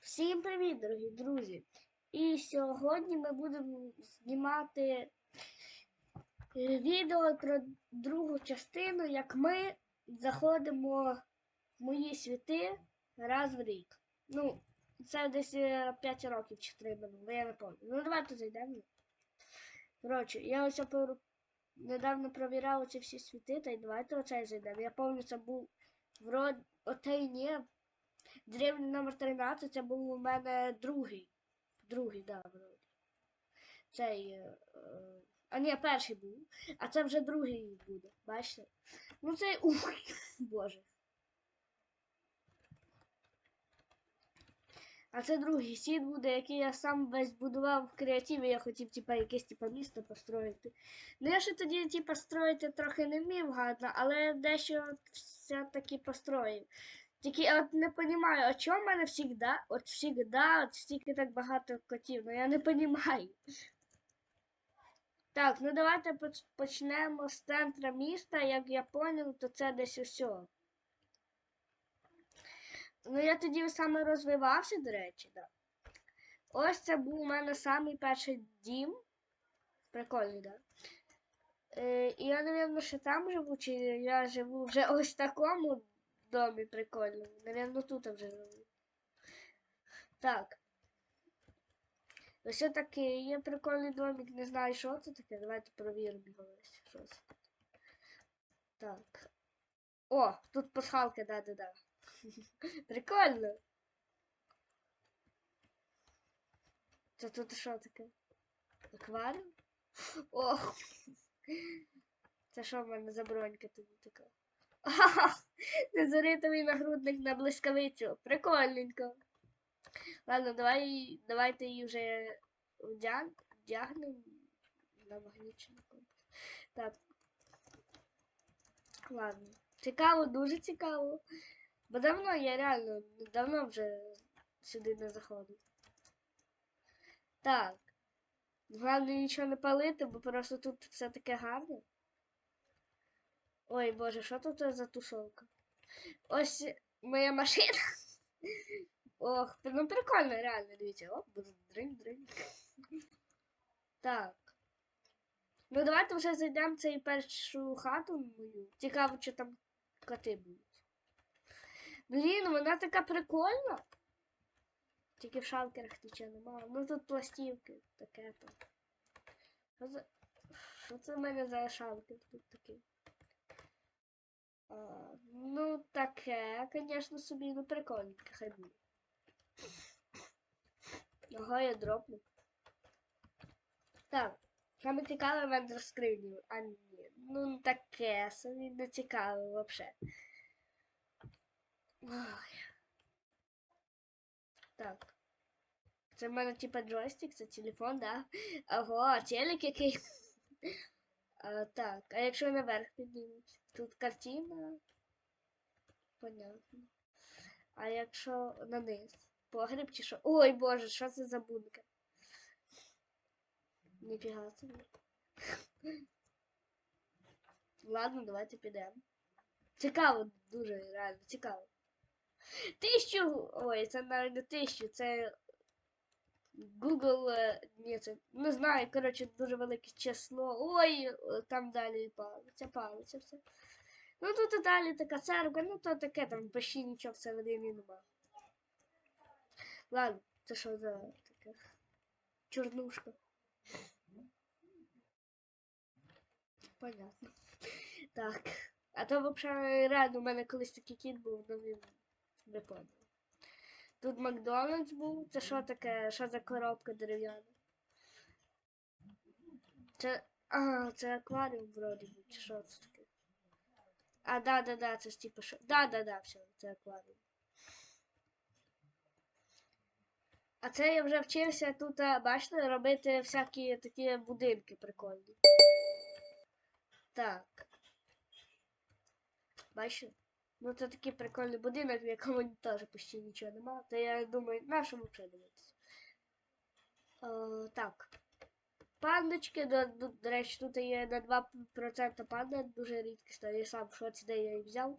Всім привіт, дорогі друзі! І сьогодні ми будемо знімати е, відео про другу частину, як ми заходимо в мої світи раз в рік. Ну, це десь 5 років чи 3 минуло, я не пам'ятаю. Ну, давайте зайдемо. Коротше, я ось опор- недавно провіряв ці всі світи, та й давайте оцей зайдемо. Я пам'ятаю, це був вроді отей ні, Древній номер 13 це був у мене другий. Другий, да, вроді. Цей. е, е, А ні, перший був. А це вже другий буде. Бачите? Ну цей. Ух, боже. А це другий світ буде, який я сам весь будував в креативі. Я хотів, типа, якесь типа місто построїти. Ну я ще тоді, типа, строїти трохи не вмів гарно, але дещо все-таки построїв. Тільки я от не розумію, а чому в мене завжди, от завжди, от стільки так багато котів, ну я не розумію. Так, ну давайте почнемо з центра міста, як я поняв, то це десь усе. Ну я тоді саме розвивався, до речі, так. Ось це був у мене самий перший дім. Прикольний, так. Е, і я, напевно, ще там живу, чи я живу вже ось такому домі прикольному. Наверно, тут вже живу. Так. Ось такий є прикольний домик, не знаю, що це таке. Давайте провіримо. Що це. Так. О, тут пасхалка, да-да-да. Прикольно. Це тут що таке? Акваріум? Ох. Це що в мене за бронька тут така? Ага, Незаритовий нагрудник на блискавицю. Прикольненько. Ладно, давай, давайте її вже вдяг, вдягнемо на магнічний. Так. Ладно. Цікаво, дуже цікаво. Бо давно я реально давно вже сюди не заходив. Так. Головне нічого не палити, бо просто тут все таке гарне. Ой, боже, що тут за тусовка? Ось моя машина. Ох, ну прикольно, реально, дивіться. Оп, дринь, дринь. Так. Ну давайте вже зайдемо цю першу хату мою. Цікаво, чи там коти будуть. Блін, вона така прикольна. Тільки в шалкерах нічого немає. Ну тут пластівки, таке там. Що. Що це в мене за шалкер тут такий? Ну, таке, звісно, собі, ну прикольненьке, хай буде. Ага, я дропну. Так, саме цікаве мене розкрив. А ні, ну таке собі не цікаве взагалі. Так. Це в мене типа джойстик, це телефон, да? Ого, телек який. Так, а якщо наверх піднімуть? Тут картина. Понятно. А якщо на низ? Погреб чи що? Ой боже, що це за бункер? Ніфіга собі. Ладно, давайте підемо. Цікаво, дуже реально, цікаво. Тисячу. Ой, це навіть не тисячу, це Google, е, ні, це не знаю, коротше, дуже велике число. Ой, е, там далі палиться, палиться все. Ну тут і далі така церква, ну то таке там почти нічого всередині нема. Ладно, це що за таке? Чорнушка. Понятно. Так. А то взагалі реально у мене колись такий кіт був, ну він не поняв. Тут Макдональдс був. Це що таке? Що за коробка дерев'яна? Це. А, це акваріум вроді би, чи що це таке? А, да, да, да, це ж типу що. Да, да, да, все, це акваріум. А це я вже вчився тут, а, бачите, робити всякі такі будинки прикольні. Так. Бачите? Ну це такий прикольний будинок, в якому теж почти нічого немає. То я думаю, на що дивитися. Так. Пандочки, до, до, до речі, тут є на 2% панда, дуже рідкісно, я сам шоці, де я її взяв.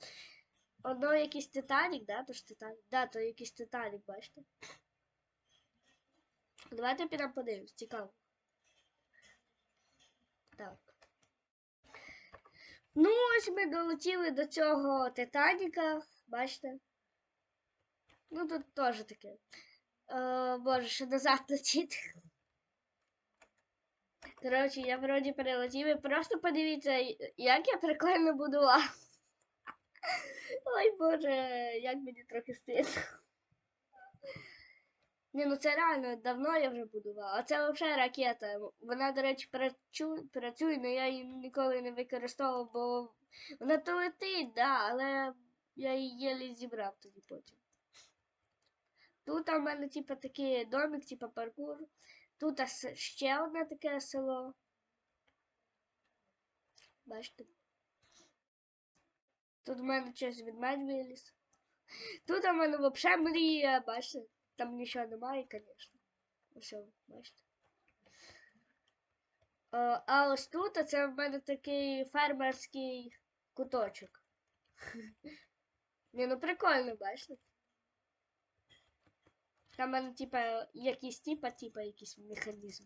Одно якийсь Титанік, да? То ж Титанік. Да, то якийсь Титанік, бачите? Давайте підемо подивимось, цікаво. Так. Ну, ось ми долетіли до цього Титаніка, бачите? Ну, тут теж таке. Е, боже, ще назад летіти. Коротше, я вроді перелетів і просто подивіться, як я прикольно будував. Ой боже, як мені трохи стидно. Ні, ну це реально давно я вже будував. А це взагалі ракета. Вона, до речі, працю... працює, але я її ніколи не використовував, бо вона то летить, да, але я її єлі зібрав тоді потім. Тут у мене, типу, такий домик, типу паркур. Тут ще одне таке село. Бачите? Тут в мене щось ведмедь виліз. Тут у мене взагалі мрія, бачите? Там нічого немає, звісно. Ось, бачите. Е, А ось тут це в мене такий фермерський куточок. Ні, ну прикольно, бачите? Там в мене, типа, якийсь типа, типа, якийсь механізм.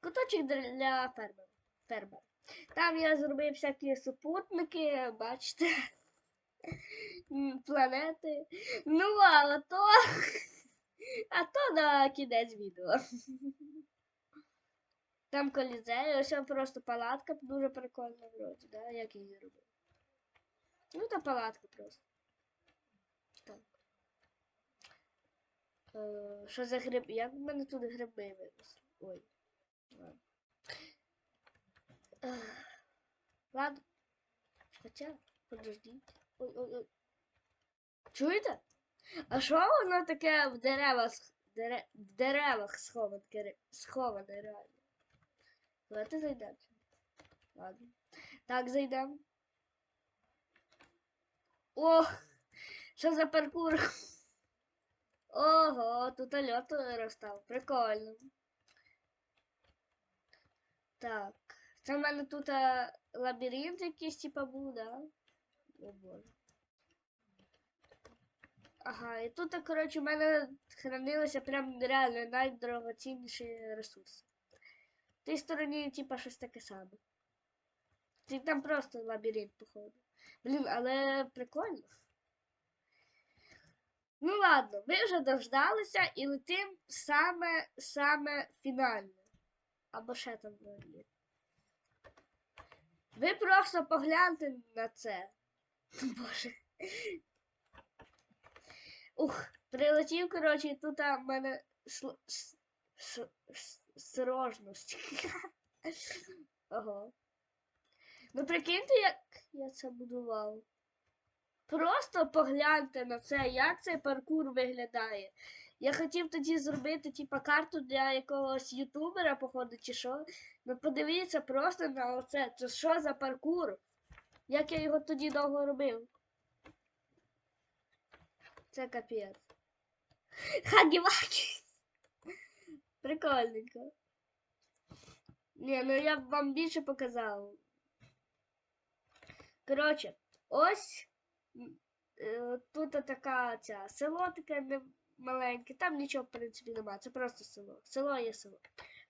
Куточок для фермера. фермера. Там я зробив всякі супутники, бачите. Планети. Ну, а то. А то на кінець відео. Там колізей, ось просто палатка дуже прикольна вроді, да? Як її робив. Ну, та палатка просто. Так. Е, Що за гриб? Як в мене тут гриби виросли? Ой. Ладно. Хоча, подождіть. Ой, ой, ой. Чуєте? А що воно таке в деревах, дере, в деревах сховане, сховане реально? Давайте зайдемо. Ладно. Так, зайдемо. Ох! Що за паркур? Ого, тут льот розстав. Прикольно. Так. Це в мене тут а, лабіринт якийсь, типа, був, да? О боже. Ага, і тут, коротше, в мене хранилися прям реально найдорогоцінніші ресурси. В тій стороні, типа, щось таке саме. Це там просто лабіринт, походу. Блін, але прикольно. Ну ладно, ви вже дождалися і летим саме саме фінальне. Або ще там є. Ви просто погляньте на це. Боже. Ух, прилетів, коротше, і тут в мене сл- с- с- с- срожність. Ого. Ну прикиньте, як я це будував. Просто погляньте на це, як цей паркур виглядає. Я хотів тоді зробити типа карту для якогось ютубера, походу, чи що. Ну подивіться просто на оце. Це що за паркур? Як я його тоді довго робив? Це капець. Хагі-вагі. Прикольненько. Ні, ну я б вам більше показав. Коротше, ось е, тут така ця село таке не маленьке, там нічого, в принципі, немає, це просто село. Село є село.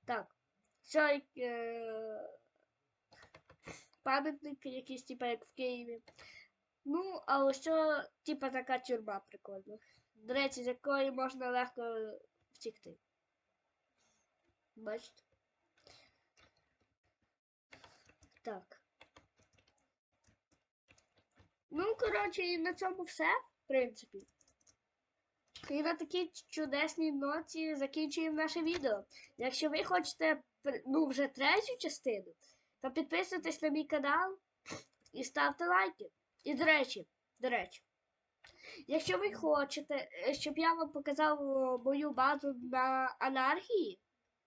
Так. Це е, пам'ятник якийсь, типа як в Києві. Ну, а ось типа така тюрма прикольна. До речі, з якої можна легко втікти. Бачите? Так. Ну, коротше, і на цьому все, в принципі. І на такій чудесній ноті закінчуємо наше відео. Якщо ви хочете ну, вже третю частину, то підписуйтесь на мій канал і ставте лайки. І до речі, до речі, якщо ви хочете, е, щоб я вам показав мою базу на анархії,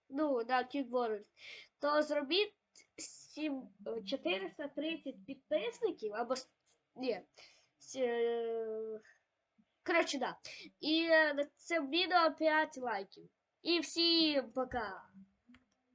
ну, на World, то зробіть сім- е, 430 підписників або ні. е, Коротше, да. І е, на це відео 5 лайків. І всім пока!